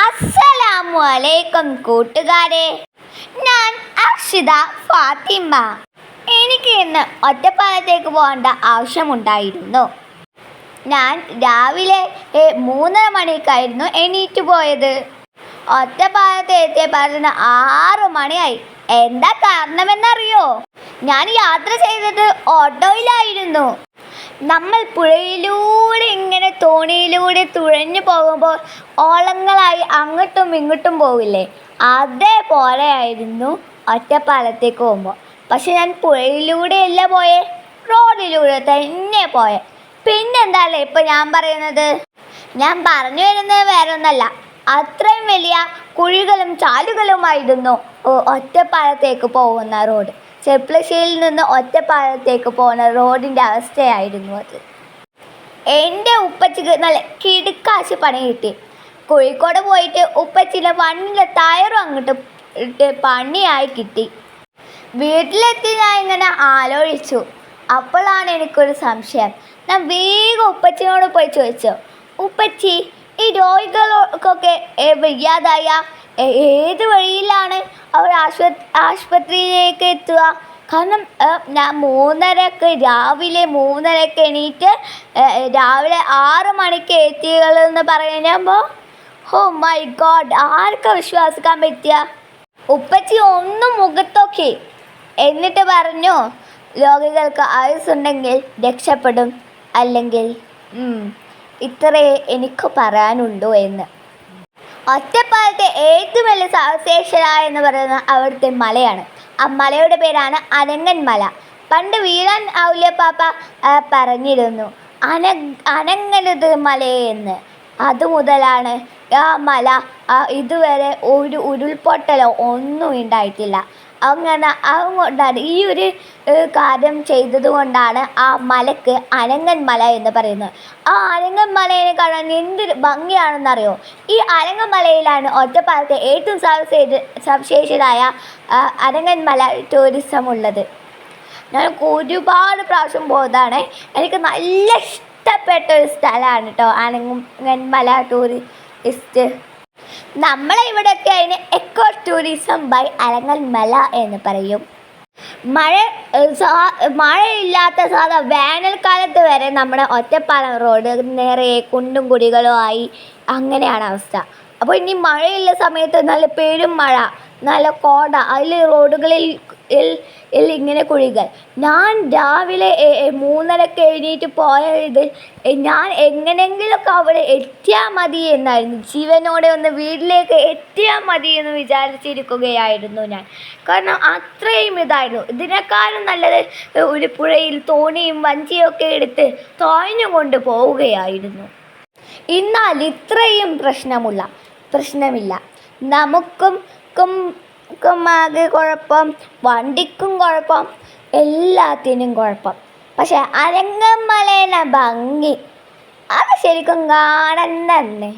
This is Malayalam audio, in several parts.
അസ്സലാമു അലൈക്കും കൂട്ടുകാരെ. ഞാൻ അക്ഷിത ഫാത്തിമ. എനിക്ക് ഇന്ന് ഒറ്റപ്പാലത്തേക്ക് പോകേണ്ട ആവശ്യമുണ്ടായിരുന്നു. ഞാൻ രാവിലെ മൂന്നര മണിക്കായിരുന്നു എണീറ്റ് പോയത്. ഒറ്റപ്പാലത്ത് എത്തിയപ്പോഴത്തിന് ആറ് മണിയായി. എന്താ കാരണമെന്നറിയോ? ഞാൻ യാത്ര ചെയ്തത് ഓട്ടോയിലായിരുന്നു. നമ്മൾ പുഴയിലൂടെ ഇങ്ങനെ തോണിയിലൂടെ തുഴഞ്ഞു പോകുമ്പോൾ ഓളങ്ങളായി അങ്ങോട്ടും ഇങ്ങോട്ടും പോവില്ലേ? അതേപോലെയായിരുന്നു ഒറ്റപ്പാലത്തേക്ക് പോകുമ്പോൾ. പക്ഷെ ഞാൻ പുഴയിലൂടെയല്ല പോയേ റോഡിലൂടെ തന്നെ പോയെ. പിന്നെന്താല്ലേ ഇപ്പം ഞാൻ പറയുന്നത്? ഞാൻ പറഞ്ഞു വരുന്നത് വേറെ ഒന്നല്ല അത്രയും വലിയ കുഴികളും ചാലുകളുമായിരുന്നു ഒറ്റപ്പാലത്തേക്ക് പോകുന്ന റോഡ്. ചെപ്ലശ്ശേരിയിൽ നിന്ന് ഒറ്റപ്പാലത്തേക്ക് പോകുന്ന റോഡിന്റെ അവസ്ഥയായിരുന്നു അത്. എന്റെ ഉപ്പച്ചിക്ക് നല്ല കിടുക്കാശ് പണി കിട്ടി. കോഴിക്കോട് പോയിട്ട് ഉപ്പച്ചിന്റെ വണ്ണിലെ തയറും അങ്ങോട്ട് ഇട്ട് പണിയായി കിട്ടി. വീട്ടിലെത്തി ഞാൻ ഇങ്ങനെ ആലോചിച്ചു. അപ്പോഴാണ് എനിക്കൊരു സംശയം. ഞാൻ വേഗം ഉപ്പച്ചിനോട് പോയി ചോദിച്ചു. ഉപ്പച്ചി ഈ രോഗികൾക്കൊക്കെ വയ്യാതായ ഏത് വഴിയിലാണ് അവർ ആശുപത്രി ആശുപത്രിയിലേക്ക് എത്തുക? കാരണം ഞാൻ മൂന്നരക്ക് രാവിലെ മൂന്നരക്ക് എണീറ്റ് രാവിലെ ആറ് മണിക്ക് എത്തിയതെന്ന് പറയുമ്പോൾ ഹോ മൈ ഗോഡ് ആർക്കാ വിശ്വസിക്കാൻ പറ്റുക ഉപ്പച്ചി ഒന്നും മുഖത്തൊക്കെ. എന്നിട്ട് പറഞ്ഞു രോഗികൾക്ക് ആയുസ്സുണ്ടെങ്കിൽ രക്ഷപ്പെടും. അല്ലെങ്കിൽ ഇത്രയേ എനിക്ക് പറയാനുണ്ടോ എന്ന്. ഒറ്റപ്പാലത്തെ ഏറ്റവും വലിയ സവിശേഷത എന്ന് പറയുന്നത് അവിടുത്തെ മലയാണ്. മലയുടെ പേരാണ് അനങ്ങൻ മല പണ്ട് വീരാൻ പാപ്പ പറഞ്ഞിരുന്നു അന അനങ്ങരുത് മലയെന്ന് അതുമുതലാണ് ആ മല ഇതുവരെ ഒരു ഉരുൾപൊട്ടലോ ഒന്നും ഉണ്ടായിട്ടില്ല. അങ്ങനെ അതുകൊണ്ടാണ് ഈ ഒരു കാര്യം കാര്യം ചെയ്തതുകൊണ്ടാണ് ആ മലക്ക് അനങ്ങൻ മല എന്ന് പറയുന്നത്. ആ അനങ്ങൻ മലയെ കാണാൻ എന്തൊരു ഭംഗിയാണെന്നറിയോ? ഈ അനങ്ങൻ മലയിലാണ് ഒറ്റപ്പാലത്തെ ഏറ്റവും സവിശേഷ സവിശേഷരായ അനങ്ങൻ മല ടൂറിസം ഉള്ളത് ഞാൻ ഒരുപാട് പ്രാവശ്യം പോയതാണ്. എനിക്ക് നല്ല ഇഷ്ടപ്പെട്ട ഒരു സ്ഥലമാണ് കേട്ടോ അനങ്ങൻ മല ടൂറിസ്റ്റ് നമ്മളെ ഇവിടെയൊക്കെ അതിന് എക്കോ ടൂറിസം ബൈ അലങ്ങൽ മല എന്ന് പറയും. മഴ മഴയില്ലാത്ത സാധാ വേനൽക്കാലത്ത് വരെ നമ്മുടെ ഒറ്റപ്പാലം റോഡ് നിറയെ കുണ്ടും കുടികളും ആയി. അങ്ങനെയാണ് അവസ്ഥ. അപ്പോൾ ഇനി മഴയുള്ള സമയത്ത് നല്ല പെരും മഴ നല്ല കോട അതിൽ റോഡുകളിൽ ഇൽ ഇങ്ങനെ കുഴികൾ ഞാൻ രാവിലെ മൂന്നരക്ക് എഴുന്നേറ്റ് പോയ ഇത് ഞാൻ എങ്ങനെയെങ്കിലുമൊക്കെ അവിടെ എത്തിയാൽ മതി എന്നായിരുന്നു. ജീവനോടെ ഒന്ന് വീട്ടിലേക്ക് എത്തിയാൽ മതി എന്ന് വിചാരിച്ചിരിക്കുകയായിരുന്നു ഞാൻ. കാരണം അത്രയും ഇതായിരുന്നു. ഇതിനേക്കാളും നല്ലത് ഒരു പുഴയിൽ തോണിയും വഞ്ചിയൊക്കെ എടുത്ത് തോഞ്ഞു കൊണ്ട് പോവുകയായിരുന്നു. എന്നാൽ ഇത്രയും പ്രശ്നമുള്ള പ്രശ്നമില്ല. നമുക്കും ക്കും ക്കും ആകെ കുഴപ്പം വണ്ടിക്കും കുഴപ്പം എല്ലാത്തിനും കുഴപ്പം. പക്ഷെ അരങ്ങമലേന ഭംഗി. അത് ശരിക്കും കാണാൻ തന്നെ.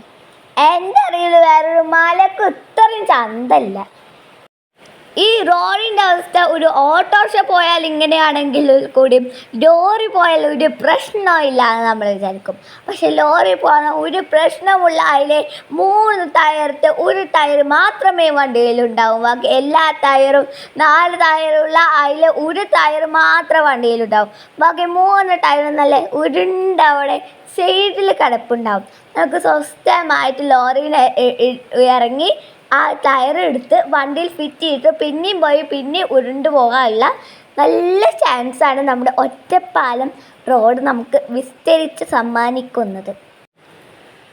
എന്റെ അറിവിൽ വേറൊരു മലക്ക് ഇത്രയും ചന്തല്ല ഈ റോഡിന്റെ അവസ്ഥ ഒരു ഓട്ടോറിക്ഷ പോയാൽ ഇങ്ങനെയാണെങ്കിൽ കൂടി ലോറി പോയാൽ ഒരു പ്രശ്നമില്ല എന്ന് നമ്മൾ വിചാരിക്കും. പക്ഷെ ലോറി പോയാൽ ഒരു പ്രശ്നമുള്ള അതിലെ മൂന്ന് ടയറിട്ട് ഒരു ടയർ മാത്രമേ വണ്ടിയിൽ വണ്ടിയിലുണ്ടാവും ബാക്കി എല്ലാ ടയറും നാല് ടയറുള്ള അതിലെ ഒരു ടയർ മാത്രം വണ്ടിയിലുണ്ടാവും ബാക്കി മൂന്ന് ടയർ നല്ല ഉരുണ്ട അവിടെ സൈഡിൽ കിടപ്പുണ്ടാവും. നമുക്ക് സ്വസ്ഥമായിട്ട് ലോറിയിൽ ഇറങ്ങി ആ ടയർ എടുത്ത് വണ്ടിയിൽ ഫിറ്റ് ചെയ്തിട്ട് പിന്നെയും പോയി പിന്നെ ഉരുണ്ട് പോകാനുള്ള നല്ല ചാൻസാണ് നമ്മുടെ ഒറ്റപ്പാലം റോഡ് നമുക്ക് വിസ്തരിച്ച് സമ്മാനിക്കുന്നത്.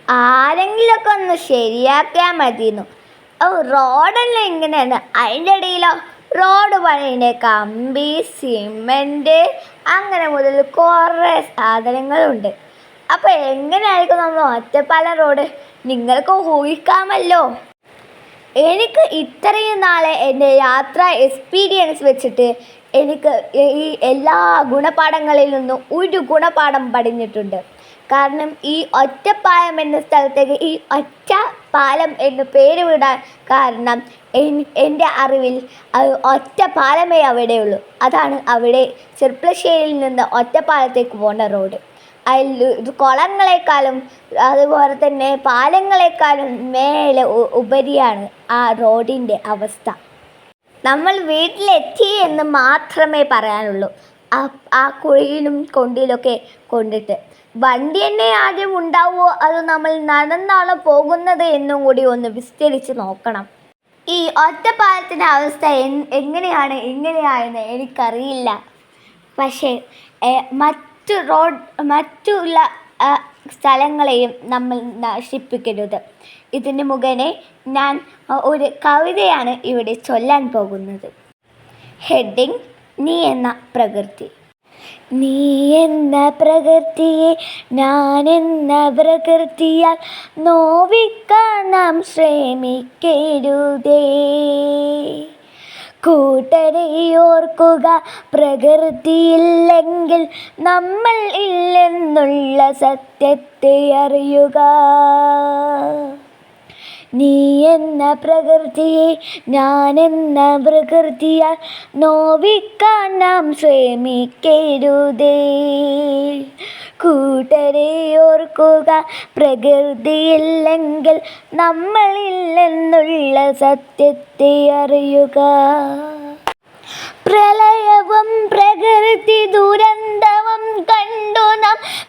ആരെങ്കിലുമൊക്കെ ഒന്ന് ശരിയാക്കിയാൽ മതിയെന്നു. ഓ റോഡെല്ലാം ഇങ്ങനെയാണ്. അതിന്റെ ഇടയിലോ റോഡ് പണിയുടെ കമ്പി സിമെന്റ് അങ്ങനെ മുതൽ കുറേ സാധനങ്ങളുണ്ട്. അപ്പോൾ എങ്ങനെയായിരിക്കും നമ്മൾ ഒറ്റപ്പാലം റോഡ് നിങ്ങൾക്ക് ഊഹിക്കാമല്ലോ. എനിക്ക് ഇത്രയും നാളെ എന്റെ യാത്ര എക്സ്പീരിയൻസ് വെച്ചിട്ട് എനിക്ക് ഈ എല്ലാ ഗുണപാഠങ്ങളിൽ നിന്നും ഒരു ഗുണപാഠം പഠിഞ്ഞിട്ടുണ്ട്. കാരണം ഈ ഒറ്റപ്പാലം എന്ന സ്ഥലത്തേക്ക് ഈ ഒറ്റ പാലം എന്ന് പേര് വിടാൻ കാരണം എൻ- എന്റെ അറിവിൽ ഒറ്റ പാലമേ അവിടെയുള്ളൂ. അതാണ് അവിടെ ചെർപ്പളശ്ശേരിയിൽ നിന്ന് ഒറ്റപ്പാലത്തേക്ക് പോകുന്ന റോഡ്. അതിൽ കുളങ്ങളെക്കാളും അതുപോലെ തന്നെ പാലങ്ങളെക്കാളും മേലെ ഉപരിയാണ് ആ റോഡിന്റെ അവസ്ഥ. നമ്മൾ വീട്ടിലെത്തി എന്ന് മാത്രമേ പറയാനുള്ളൂ. ആ ആ കുഴിയിലും കൊണ്ടിലൊക്കെ കൊണ്ടിട്ട്. വണ്ടി തന്നെ ആദ്യം ഉണ്ടാവുമോ? അത് നമ്മൾ നടന്നാണോ പോകുന്നത് എന്നും കൂടി ഒന്ന് വിസ്തരിച്ച് നോക്കണം. ഈ ഒറ്റപ്പാലത്തിന്റെ അവസ്ഥ എങ്ങനെയാണ് എങ്ങനെയാണെന്ന് എനിക്കറിയില്ല. പക്ഷേ ഏ, മറ്റു റോഡ് മറ്റുള്ള സ്ഥലങ്ങളെയും നമ്മൾ നശിപ്പിക്കരുത്. ഇതിന് മുഖേന ഞാൻ ഒരു കവിതയാണ് ഇവിടെ ചൊല്ലാൻ പോകുന്നത്. ഹെഡിങ് നീ എന്ന പ്രകൃതി. നീ എന്ന പ്രകൃതിയെ ഞാൻ എന്ന പ്രകൃതിയാൽ നോവിക്കാൻ നാം ശ്രമിക്കരുതേ. കൂട്ടരെ ഓർക്കുക പ്രകൃതിയില്ലെങ്കിൽ നമ്മൾ ഇല്ലെന്നുള്ള സത്യത്തെ അറിയുക. നീ എന്ന പ്രകൃതിയെ ഞാൻ എന്ന പ്രകൃതിയാൽ നോവിക്കാൻ നാം ശ്രമിക്കരുതേ. കൂട്ടരെ ഓർക്കുക പ്രകൃതിയില്ലെങ്കിൽ നമ്മളില്ലെന്നുള്ള സത്യത്തെ അറിയുക. പ്രളയവും പ്രകൃതി ദുരന്തവും കണ്ടു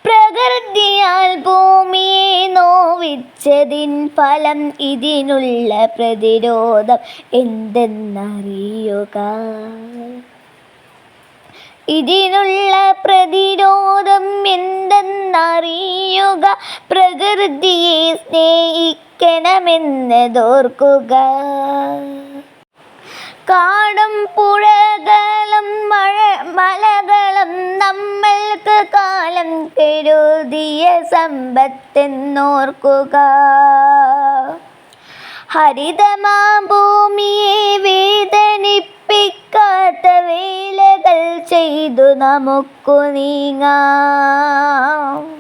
പ്രകൃതിയാൽ ഭൂമിയെ നോവിച്ചതിൻ ഫലം ഇതിനുള്ള പ്രതിരോധം എന്തെന്നറിയുക? ഇതിനുള്ള പ്രതിരോധം എന്തെന്നറിയുക? പ്രകൃതിയെ സ്നേഹിക്കണമെന്നതോർക്കുക. കാടും പുഴകളും മഴ മലകളും നമ്മൾക്ക് കാലം കരുതിയ സമ്പത്തെന്നോർക്കുക. ഹരിതമാ ഭൂമിയെ വേദനിപ്പിക്കാത്ത വേലകൾ ചെയ്തു നമുക്കു നീങ്ങാം.